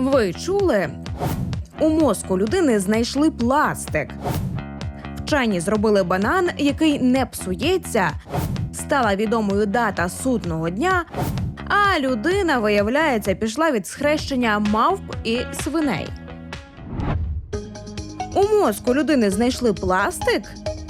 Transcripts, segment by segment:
Ви чули? У мозку людини знайшли пластик. Вчені зробили банан, який не псується. Стала відомою дата судного дня. А людина, виявляється, пішла від схрещення мавп і свиней. У мозку людини знайшли пластик.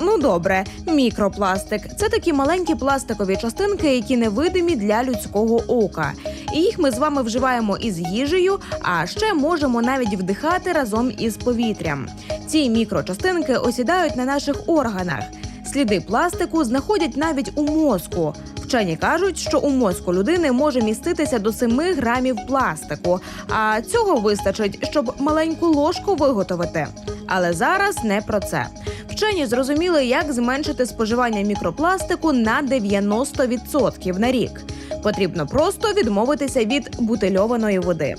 Ну добре, мікропластик це такі маленькі пластикові частинки, які невидимі для людського ока. І їх ми з вами вживаємо із їжею, а ще можемо навіть вдихати разом із повітрям. Ці мікрочастинки осідають на наших органах. Сліди пластику знаходять навіть у мозку. Вчені кажуть, що у мозку людини може міститися до 7 грамів пластику, а цього вистачить, щоб маленьку ложку виготовити. Але зараз не про це. Вчені зрозуміли, як зменшити споживання мікропластику на 90% на рік. Потрібно просто відмовитися від бутильованої води.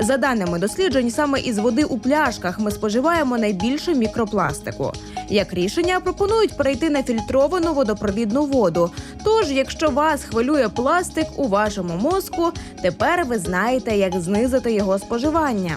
За даними досліджень, саме із води у пляшках ми споживаємо найбільше мікропластику. Як рішення пропонують перейти на фільтровану водопровідну воду. Тож, якщо вас хвилює пластик у вашому мозку, тепер ви знаєте, як знизити його споживання.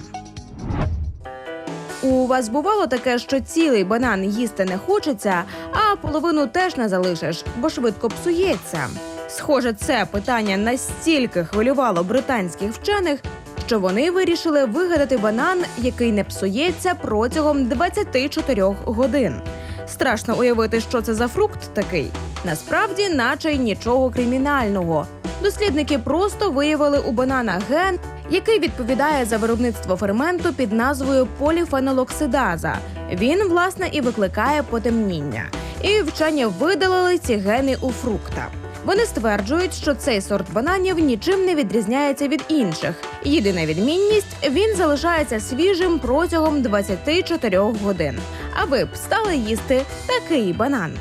У вас бувало таке, що цілий банан їсти не хочеться, а половину теж не залишиш, бо швидко псується. Схоже, це питання настільки хвилювало британських вчених, що вони вирішили вигадати банан, який не псується протягом 24 годин. Страшно уявити, що це за фрукт такий. Насправді, наче й нічого кримінального. Дослідники просто виявили у банана ген, який відповідає за виробництво ферменту під назвою поліфенолоксидаза. Він власне і викликає потемніння. І вчені видалили ці гени у фрукта. Вони стверджують, що цей сорт бананів нічим не відрізняється від інших. Єдина відмінність він залишається свіжим протягом 24 годин. А ви б стали їсти такий банан.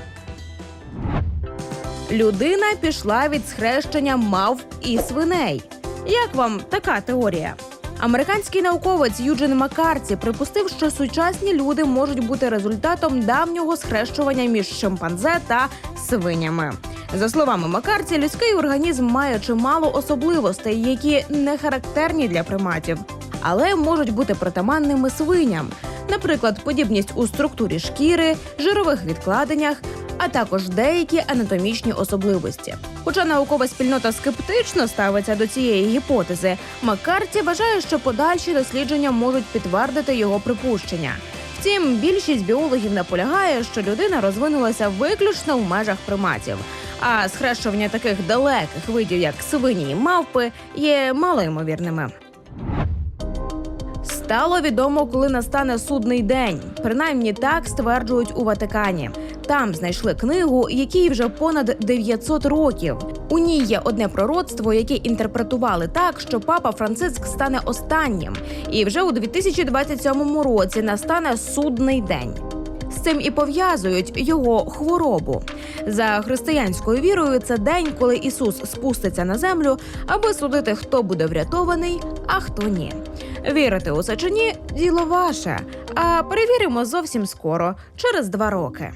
Людина пішла від схрещення мавп і свиней. Як вам така теорія? Американський науковець Юджин Маккарті припустив, що сучасні люди можуть бути результатом давнього схрещування між шимпанзе та свинями. За словами Маккарті, людський організм має чимало особливостей, які не характерні для приматів, але можуть бути притаманними свиням. Наприклад, подібність у структурі шкіри, жирових відкладеннях, а також деякі анатомічні особливості. Хоча наукова спільнота скептично ставиться до цієї гіпотези, Маккарті вважає, що подальші дослідження можуть підтвердити його припущення. Втім, більшість біологів наполягає, що людина розвинулася виключно в межах приматів. А схрещування таких далеких видів, як свині і мавпи, є малоймовірними. Стало відомо, коли настане судний день. Принаймні так стверджують у Ватикані. Там знайшли книгу, якій вже понад 900 років. У ній є одне пророцтво, яке інтерпретували так, що папа Франциск стане останнім, і вже у 2027 році настане судний день. З цим і пов'язують його хворобу. За християнською вірою, це день, коли Ісус спуститься на землю, аби судити, хто буде врятований, а хто ні. Вірити у це чи ні діло ваше. А перевіримо зовсім скоро, через два роки.